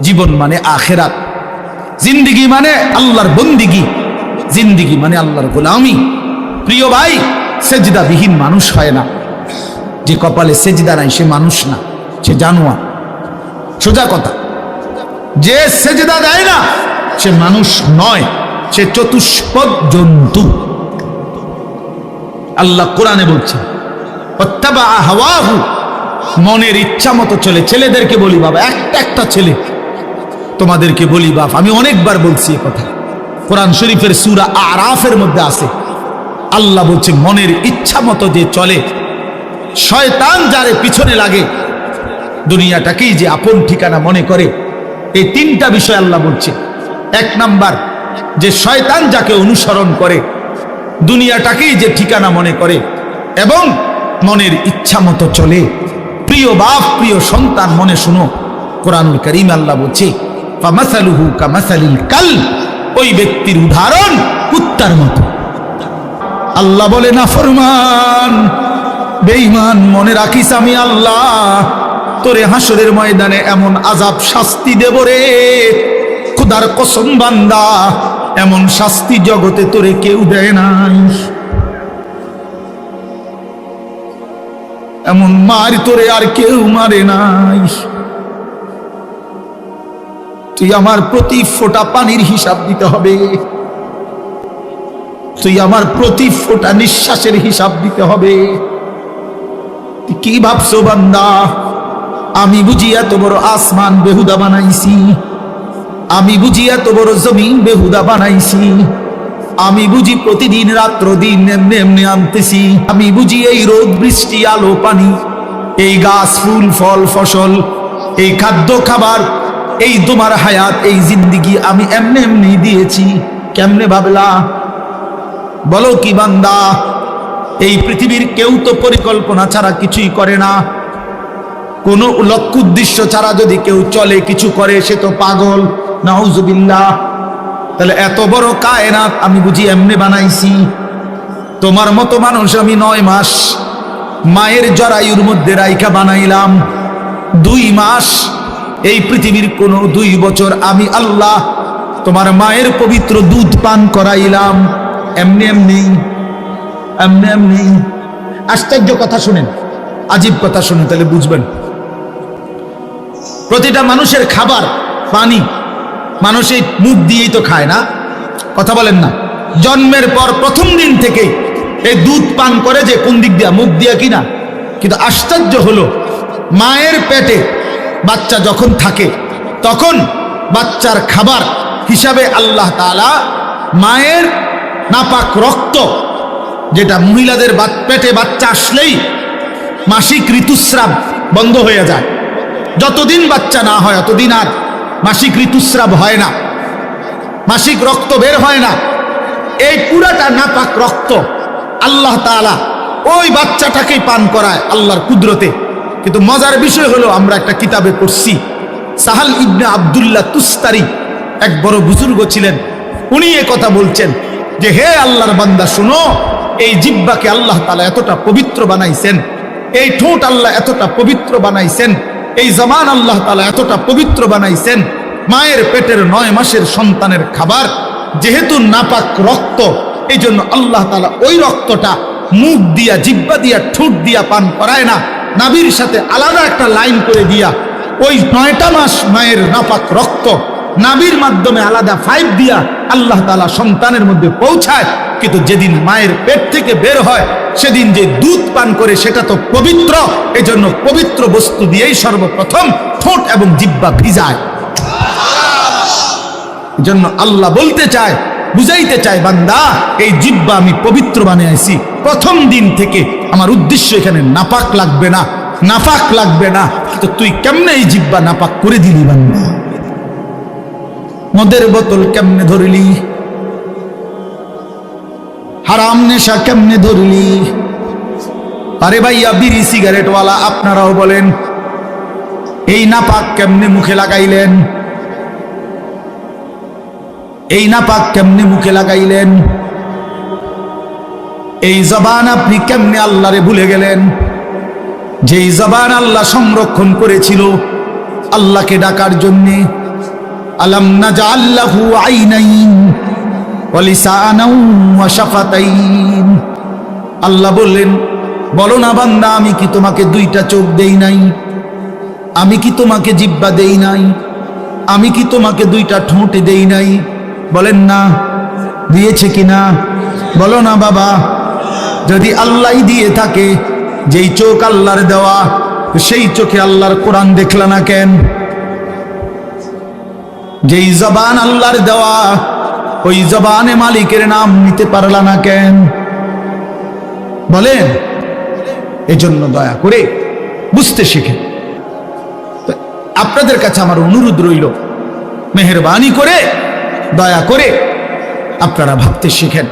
জীবন মানে আখেরাত। জিন্দিগি মানে আল্লাহর বন্দিগি। জিন্দিগি মানে আল্লাহর গোলামি। প্রিয় ভাই, সেজদাবিহীন মানুষ হয় না। যে কপালে সেজদা নাই, সে মানুষ না, সে জানোয়া সোজা কথা, যে সেজদা দেয় না, সে মানুষ নয়, সে চতুষ্পদ জন্তু। আল্লাহ কোরআনে বলছে মনের ইচ্ছা মতো চলে। ছেলেদেরকে বলি, বাবা, একটা একটা ছেলে তোমাদেরকে বলি বাপ, আমি অনেকবার বলছি এ কথা। কোরআন শরীফের সুরা আরাফের মধ্যে আছে। আল্লাহ বলছে, মনের ইচ্ছা মতো যে চলে, শয়তান যারে পিছনে লাগে, দুনিয়াটাকেই যে আপন ঠিকানা মনে করে, এই তিনটা বিষয় আল্লাহ বলছে। এক নাম্বার, যে শয়তান যাকে অনুসরণ করে, দুনিয়াটাকেই যে ঠিকানা মনে করে, এবং মনের ইচ্ছা মতো চলে। প্রিয় বাপ, প্রিয় সন্তান, মনে শুনো, কোরআনুল করিম আল্লাহ বলছে ফামাসালুহু কামাসালিল কাল। ওই ব্যক্তির উদাহরণ কুত্তার মতো। আল্লাহ বলে, না ফরমান, বেঈমান, মনে রাখিস আমি আল্লাহ, তোরে হাসরের ময়দানে এমন আজাব শাস্তি দেব রে। খুদার কসম বান্দা, এমন শাস্তি জগতে তোরে কেউ দেয় নাই। এমন মার তোরে আর কেউ মারে নাই। তুই আমার প্রতি ফোঁটা পানির হিসাব দিতে হবে। তুই আমার প্রতি ফোঁটা নিঃশ্বাসের হিসাব দিতে হবে। কি ভাবছ বান্দা? আমি বুঝি এত বড় আসমান বেহুদা বানাইছি। আমি বুঝি এত বড় জমিন বেহুদা বানাইছি। আমি বুঝি প্রতিদিন, রাত্র, দিন এমনি এমনি আনতেছি। আমি বুঝি এই রোদ, বৃষ্টি, আলো, পানি, এই গাছ, ফুল, ফল, ফসল, এই খাদ্য খাবার এই তোমার হায়াত, এই জিন্দিগি আমি এমনি এমনি দিয়েছি। কেমনে ভাবলা? বলো কি বান্দা, এই পৃথিবীর কেউ তো পরিকল্পনা ছাড়া কিছুই করে না। কোনো লক্ষ্য উদ্দেশ্য ছাড়া যদি কেউ চলে, কিছু করে, সে তো পাগল। নাউজুবিল্লাহ। তাহলে এত বড় কায়নাত আমি বুঝি এমনি বানাইছি। তোমার মতো মানুষ আমি নয় মাস মায়ের জরায়ুর মধ্যে রাইখা বানাইলাম। দুই মাস এই পৃথিবীর কোন দুই বছর আমি আল্লাহ তোমার মায়ের পবিত্র দুধ পান করাইলাম। এমনি এমনি এমনি এমনি। আশ্চর্য কথা শুনেন, আজীব কথা শুনেন, তাহলে বুঝবেন। প্রতিটা মানুষের খাবার, পানি, মানুষ এই মুখ দিয়েই তো খায় না। কথা বলেন না। জন্মের পর প্রথম দিন থেকে এই দুধ পান করে যে কোন দিক দিয়া, মুখ দিয়া কিনা। কিন্তু আশ্চর্য হলো, মায়ের পেটে বাচ্চা যখন থাকে, তখন বাচ্চার খাবার হিসাবে আল্লাহ তাআলা মায়ের নাপাক রক্ত, যেটা মহিলাদের পেটে বাচ্চা আসলেই মাসিক ঋতুস্রাব বন্ধ হয়ে যায়। যতদিন বাচ্চা না হয়, অতদিন আর মাসিক ঋতুস্রাব হয় না, মাসিক রক্ত বের হয় না। এই পুরাটা নাপাক রক্ত আল্লাহ তাআলা ওই বাচ্চাটাকেই পান করায় আল্লাহর কুদরতে। কিন্তু মজার বিষয় হলো আমরা একটা কিতাবে পড়ছি। সাহাল ইবনে আব্দুল্লাহ তুস্তারি এক বড় বুজুর্গ ছিলেন। উনি এ কথা বলছেন যে, হে আল্লাহর বান্দা, শুনো, এই জিব্বাকে আল্লাহ তালা এতটা পবিত্র বানাইছেন, এই ঠোঁট আল্লাহ এতটা পবিত্র বানাইছেন, এই জমান আল্লাহ তালা এতটা পবিত্র বানাইছেন, মায়ের পেটের নয় মাসের সন্তানের খাবার যেহেতু নাপাক রক্ত এই জন্য আল্লাহ তালা ওই রক্তটা মুখ দিয়া, জিব্বা দিয়া, ঠোঁট দিয়া পান করায় না। নাবির সাথে আলাদা একটা লাইন করে দিয়া ওই নয়টা মাস মায়ের নাপাক রক্ত নাবির মাধ্যমে আলাদা ফাইভ দিয়া আল্লাহ তালা সন্তানের মধ্যে পৌঁছায়। কিন্তু যেদিন মায়ের পেট থেকে বের হয়, সেদিন যে দুধ পান করে সেটা তো পবিত্র। এজন্য পবিত্র বস্তু দিয়েই সর্বপ্রথম ঠোঁট এবং জিব্বা ভিজায়। জন্য আল্লাহ বলতে চায়, বুঝাইতে চায়, বান্দা, এই জিব্বা আমি পবিত্র বানিয়েছি প্রথম দিন থেকে আমার উদ্দেশ্য এখানে নাপাক লাগবে না, নাপাক লাগবে না। তো তুই কেমনে এই জিব্বা নাপাক করে দিলি বান্দা? মদের বোতল কেমনে ধরলি? হারাম নেশা কেমনে ধরলি? আরে ভাইয়া, বিড়ি সিগারেটওয়ালা আপনারাও বলেন, এই নাপাক কেমনে মুখে লাগাইলেন? এই নাপাক কেমনে মুখে লাগাইলেন? এই জবান আপনি কেমনে আল্লাহরে ভুলে গেলেন? যেই জবান আল্লাহ সংরক্ষণ করেছিল, আল্লাহকে ডাকার জন্যে। আলম আইনাইন ওয়া লিসানাও ওয়া শাফাতাইন। আল্লাহ বললেন, বলো না বান্দা, আমি কি তোমাকে দুইটা চোখ দেই নাই? আমি কি তোমাকে জিব্বা দেই নাই? আমি কি তোমাকে দুইটা ঠোঁট দেই নাই? বলেন না, দিয়েছে কিনা? বলো না বাবা। যদি আল্লাহ দিয়ে থাকে, যেই চোখ আল্লাহর দেওয়া, সেই চোখে আল্লাহর কোরআন দেখলা না কেন? যেই জবান আল্লাহর দেওয়া, ওই জবানে মালিকের নাম নিতে পারলা না কেন? বলেন, এজন্য দয়া করে বুঝতে শিখেন আপনাদের কাছে আমার অনুরোধ রইল, মেহরবানি করে, দয়া করে আপনারা ভাবতে শিখেন,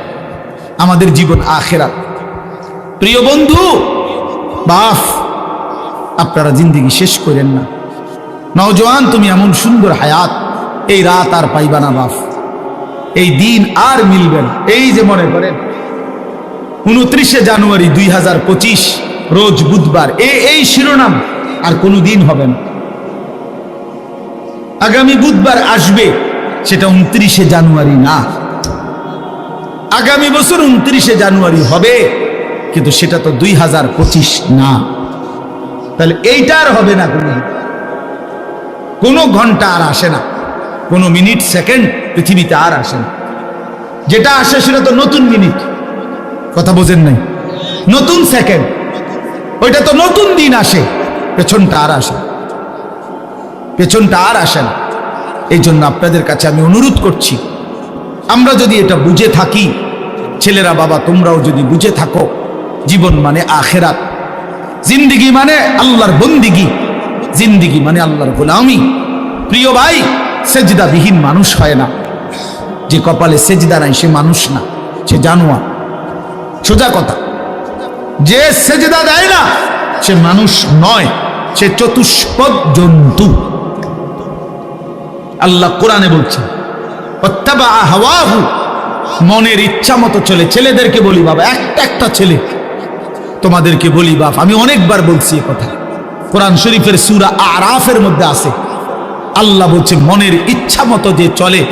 আমাদের জীবন আখেরা প্রিয় বন্ধু, বাফ, আপনারা জিন্দিগি শেষ করেন না। নওজোয়ান, তুমি এমন সুন্দর হায়াত, এই রাত আর পাইবা না বাফ। এই দিন আর মিলবেন এই যে মনে করেন, উনত্রিশে জানুয়ারি দুই হাজার পঁচিশ, রোজ বুধবার, এ এই শিরোনাম আর কোনো দিন হবে না। আগামী বুধবার আসবে, সেটা উনত্রিশে জানুয়ারি না। আগামী বছর উনত্রিশে জানুয়ারি হবে। কিন্তু সেটা তো দুই হাজার পঁচিশ না। তাহলে এইটা আর হবে না কোনো কোনো ঘণ্টা আর আসে না। কোনো মিনিট, সেকেন্ড পৃথিবীতে আর আসে না। যেটা আসে সেটা তো নতুন মিনিট। কথা বোঝেন নাই? নতুন সেকেন্ড। ওইটা তো নতুন দিন আসে। পেছনটা আর আসে পেছনটা আর আসে না। এই জন্য আপনাদের কাছে আমি অনুরোধ করছি, আমরা যদি এটা বুঝে থাকি, ছেলেরা বাবা তোমরাও যদি বুঝে থাকো জীবন মানে আখেরাত। জিন্দিগি মানে আল্লাহর বন্দিগি। জিন্দিগি মানে আল্লাহর গোলামি। প্রিয় ভাই, সেজদাবিহীন মানুষ হয় না। যে কপালে সেজদা নাই, সে মানুষ না, সে জানোয়া সোজা কথা, যে সেজদা দেয় না, সে মানুষ নয়, সে চতুষ্পদ জন্তু। আল্লাহ কোরআনে বলছে অত্যাবা হাওয়াহু মনের ইচ্ছা মতো চলে। ছেলেদেরকে বলি, বাবা একটা একটা ছেলে তোমাদেরকে বলি বাপ, আমি অনেকবার বলছি এ কথা। কোরআন শরীফের সুরা আরাফের মধ্যে আছে। আল্লাহ বলছে মনের ইচ্ছা মতো যে চলে,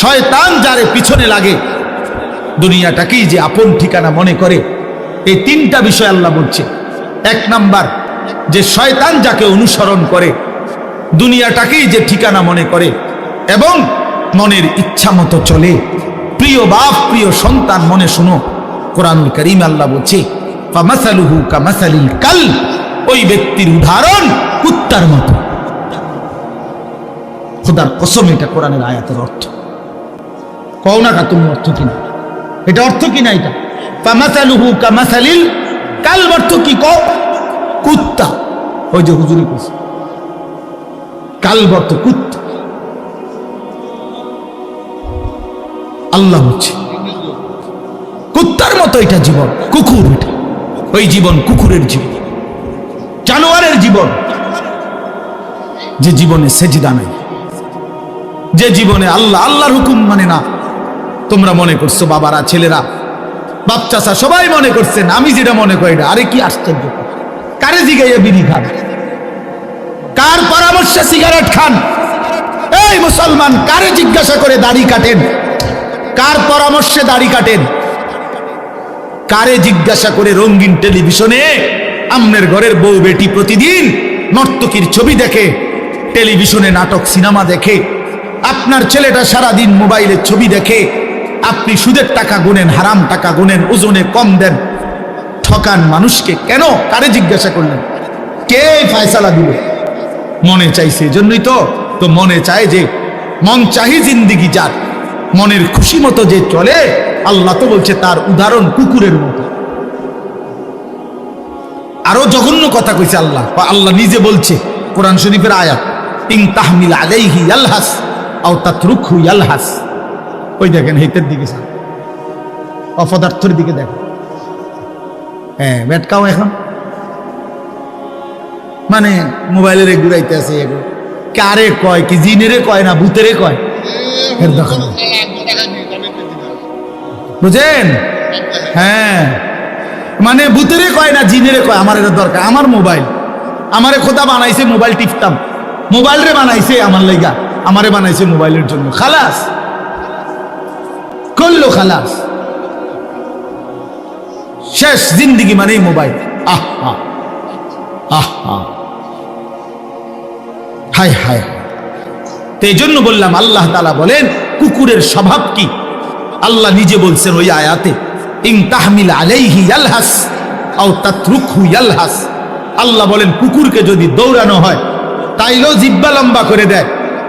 শয়তান যারে পিছনে লাগে দুনিয়াটাকেই যে আপন ঠিকানা মনে করে? এই তিনটা বিষয় আল্লাহ বলছে এক নাম্বার, যে শয়তান যাকে অনুসরণ করে দুনিয়াটাকেই যে ঠিকানা মনে করে? এবং মনের ইচ্ছা মতো চলে। প্রিয় বাপ, প্রিয় সন্তান, মনে শুনো, কোরআনুল করিম আল্লাহ বলছে ফামাসালুহু কামাসালিল কাল, ওই ব্যক্তির উদাহরণ কুত্তার মতো। খোদার কসম, এটা কোরআনের আয়াতের অর্থ। কও না কা তুমি অর্থ কিনা এটা অর্থ কিনা এটা? ফামাসালুহু কামাসালিল কাল অর্থ কি কও? কুত্তা। ওই যে হুজুরি কইছে। কালবর্ত কুত্তা। আল্লাহ হচ্ছে। কুত্তার মতো এটা জীবন, কুকুর এটা। ওই জীবন কুকুরের জীবন, জানোয়ারের জীবন। যে জীবনে সেজিদা নাই, যে জীবনে আল্লাহ, আল্লাহর হুকুম মানে না। তোমরা মনে করছ বাবারা, ছেলেরা বাপ চাষা সবাই মনে করছেন, আমি যেটা মনে করি না, আরে কি আশ্চর্য কারে জিগাইয়া বিড়ি খান? কার পরামর্শে সিগারেট খান? এই মুসলমান, কারে জিজ্ঞাসা করে দাড়ি কাটেন? কার পরামর্শে দাড়ি কাটেন? কারে জিজ্ঞাসা করে রঙিন টেলিভিশনে, আমনের ঘরের বউ বেটি প্রতিদিন নর্তকীর ছবি দেখে, টেলিভিশনে নাটক, সিনেমা দেখে, আপনার ছেলেটা সারাদিন মোবাইলের ছবি দেখে, আপনি সুদের টাকা গুনেন, হারাম টাকা গুনেন, ওজনে কম দেন। ঠকান মানুষকে কেন? কারে জিজ্ঞাসা করলেন? কে ফায়সালা দিবে মনে চাইছে এজন্যই তো তো মনে চায় যে মন চাহি জিন্দিগি যার, মনের খুশি মতো যে চলে আল্লাহ তো বলছে তার উদাহরণ কুকুরের মতো। আরও জঘন্য কথা কইছে আল্লাহ। বা আল্লাহ নিজে বলছে, কোরআন শরীফের আয়াত ইং তাহমিল আলাইহি ইয়ালহাস আও তাতরুকহু ইয়ালহাস। ওই দেখেন হেতের দিকে অপদার্থের দিকে দেখেন। হ্যাঁ বেটকাও এখন। মানে মোবাইলের ঘুরাইতে আছে কারে কয়, কি জিনেরে কয় না ভূতেরে কয়? এর দোকান বুঝেন? হ্যাঁ। মানে ভূতেরে কয় না জিনেরে কয়? আমার এটা দরকার। আমার মোবাইল। আমারে খোদা বানাইছে মোবাইল টিপতাম। মোবাইল রে বানাইছে আমার লাইগা। আমারে বানাইছে মোবাইলের জন্য। খালাস। করল খালাস। শেষ জিন্দিগি মানেই মোবাইল। আহ আহ। হায় হায় তো এই জন্য বললাম, আল্লাহ তালা বলেন, কুকুরের স্বভাব কি? আল্লাহ নিজে বলছেন ওই আয়াতে ইং তাহমিল আলাইহি ইয়ালহাস আও তাতরুকহু ইয়ালহাস। আল্লাহ বলেন, কুকুরকে যদি দৌড়ানো হয়, তাইলেও জিব্বা লম্বা করে দেয়।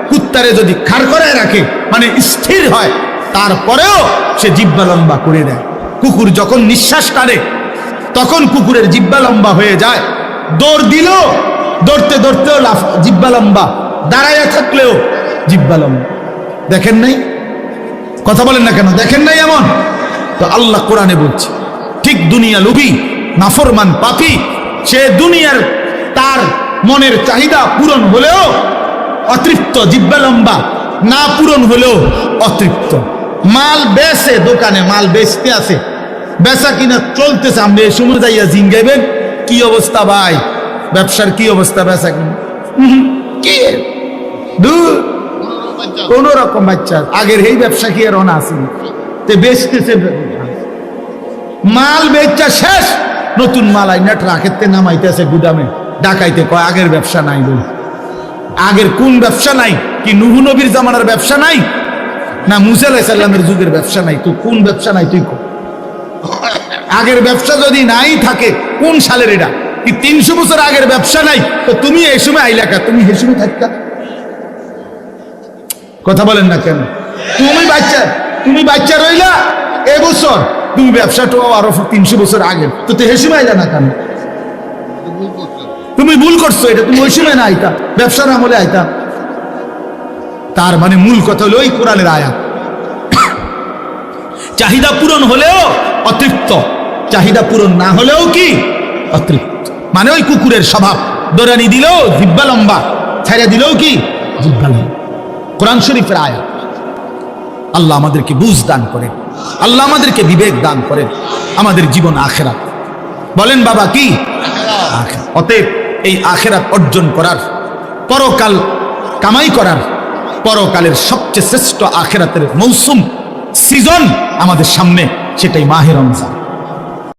কুত্তারে যদি খাড় করে রাখে মানে স্থির হয়, তারপরেও সে জিব্বা লম্বা করে দেয়। কুকুর যখন নিঃশ্বাস টানে তখন কুকুরের জিব্বা লম্বা হয়ে যায়। দৌড় দিল দৌড়তে দৌড়তেও লাফ, জিব্বা লম্বা দাঁড়াইয়া থাকলেও জিব্বা লম্বা। দেখেন নাই? কথা বলেন না কেন? দেখেন নাই এমন? তো আল্লাহ কোরআনে বলছে, ঠিক দুনিয়া লুবি নাফরমান পাপি, সে দুনিয়ার তার মনের চাহিদা পূরণ হলেও অতৃপ্ত জিব্বা লম্বা না পূরণ হলেও অতৃপ্ত। মাল বেচে, দোকানে মাল বেচতে আছে, বেচা কিনা চলতেছে, আপনি এই সময় যাইয়া জিঙ্গাইবেন, কি অবস্থা ভাই? ব্যবসার কি অবস্থা বেচা কিনা? কি? দূর। কোন রকম বাচ্চা। আগের এই ব্যবসা কি আর আসেনি তে বেচতেছে মাল বেচা শেষ। নতুন মাল আইনা ট্রাকেতে নামাইতেছে গুদামে। ডাকাইতে কয়, আগের ব্যবসা নাই বল। আগের কোন ব্যবসা নাই? কি নুহু নবীর জামানার ব্যবসা নাই? না মুসা আলাইসাল্লামের যুগের ব্যবসা নাই? তুই কোন ব্যবসা নাই তুই আগের ব্যবসা যদি নাই থাকে, কোন সালের এটা? কি তিনশো বছর আগের ব্যবসা নাই? তো তুমি এই সময় আইলাকা তুমি এই সময় থাকতা? কথা বলেন না কেন? তুমি বাচ্চা তুমি বাচ্চা রইলা এবছর তুমি ব্যবসাটা আরও তিনশো বছর আগে। তো তো হেসে আইলা না কেন? তুমি ভুল করছ, এটা তুমি ওই সময় না আইতা, ব্যবসার আমলে আইতা। তার মানে মূল কথা হলো ওই কোরআনের আয়াত। চাহিদা পূরণ হলেও অতৃপ্ত, চাহিদা পূরণ না হলেও কি? অতৃপ্ত। মানে ওই কুকুরের স্বভাব। দৌড়ানি দিলেও জিব্বা লম্বা ছাইরা দিলেও কি? জিব্বা লম্বা। কোরআন শরীফের আয়াত। আল্লাহ আমাদেরকে বুঝ দান করেন। আল্লাহ আমাদেরকে বিবেক দান করেন। আমাদের জীবন আখেরাত। বলেন বাবা, কি? অতএব এই আখেরাত অর্জন করার, পরকাল কামাই করার, পরকালের সবচেয়ে শ্রেষ্ঠ আখেরাতের মৌসুম, সিজন আমাদের সামনে, সেটাই মাহের রমজান।